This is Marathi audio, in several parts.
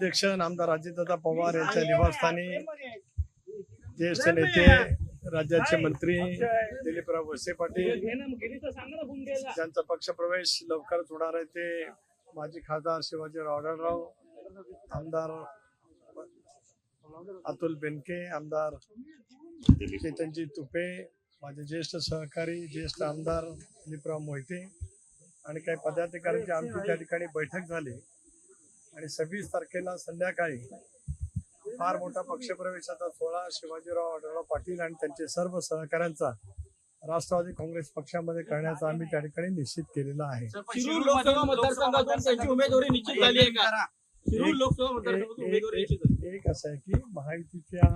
अध्यक्ष नामदार अजितदादा पवार यांच्या निवासस्थानी ज्येष्ठ नेते राज्याचे मंत्री दिलीपराव वळसे पाटील. ज्यांचा पक्षप्रवेश लवकरच होणार आहे ते माजी खासदार शिवाजीराव आढळराव आमदार अतुल बेनके आमदार चेतनजी तुपे माझे ज्येष्ठ सहकारी ज्येष्ठ आमदार दिलीपराव मोहिते आणि काही पदाधिकाऱ्यांची आमची त्या ठिकाणी बैठक झाली. आणि सव्वीस तारखेला संध्याकाळी फार मोठा पक्षप्रवेशाचा सोहळा शिवाजीराव आढळराव पाटील आणि त्यांचे सर्व सहकाऱ्यांचा राष्ट्रवादी काँग्रेस पक्षामध्ये करण्याचा आम्ही त्या ठिकाणी निश्चित केलेला आहे. एक असं आहे की महायुतीच्या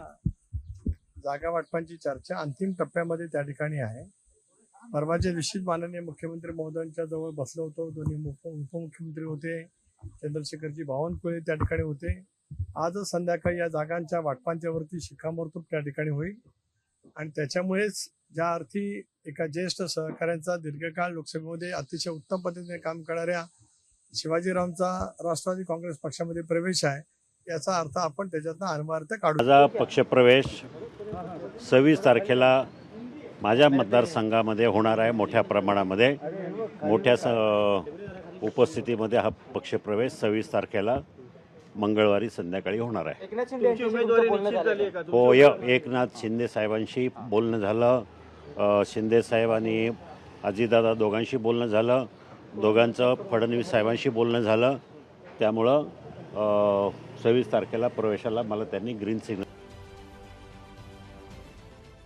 जागा वाटपांची चर्चा अंतिम टप्प्यामध्ये त्या ठिकाणी आहे. परवाच्या दिवशीच माननीय मुख्यमंत्री महोदयांच्या जवळ बसलो होतो दोन्ही उप उपमुख्यमंत्री होते. चंद्रशेखरजी बावनकुळे त्या ठिकाणी होते. आजच संध्याकाळी या जागांच्या वाटपांच्यावरती शिक्कामोर्तब त्या ठिकाणी होईल. आणि त्याच्यामुळेच ज्या अर्थी एका ज्येष्ठ सहकाऱ्यांचा दीर्घकाळ लोकसभेमध्ये अतिशय उत्तम पद्धतीने काम करणाऱ्या शिवाजीरावांचा राष्ट्रवादी काँग्रेस पक्षामध्ये प्रवेश आहे याचा अर्थ आपण त्याच्यातनं अनुमार्थ काढू माझा पक्षप्रवेश सव्वीस तारखेला माझ्या मतदारसंघामध्ये होणार आहे मोठ्या प्रमाणामध्ये. मोठ्या स उपस्थितीमध्ये हा पक्षप्रवेश सव्वीस तारखेला मंगळवारी संध्याकाळी होणार आहे. हो य एकनाथ शिंदे साहेबांशी बोलणं झालं. शिंदे साहेब आणि अजितदादा दोघांशी बोलणं झालं. दोघांचं फडणवीस साहेबांशी बोलणं झालं. त्यामुळं सव्वीस तारखेला प्रवेशाला मला त्यांनी ग्रीन सिग्नल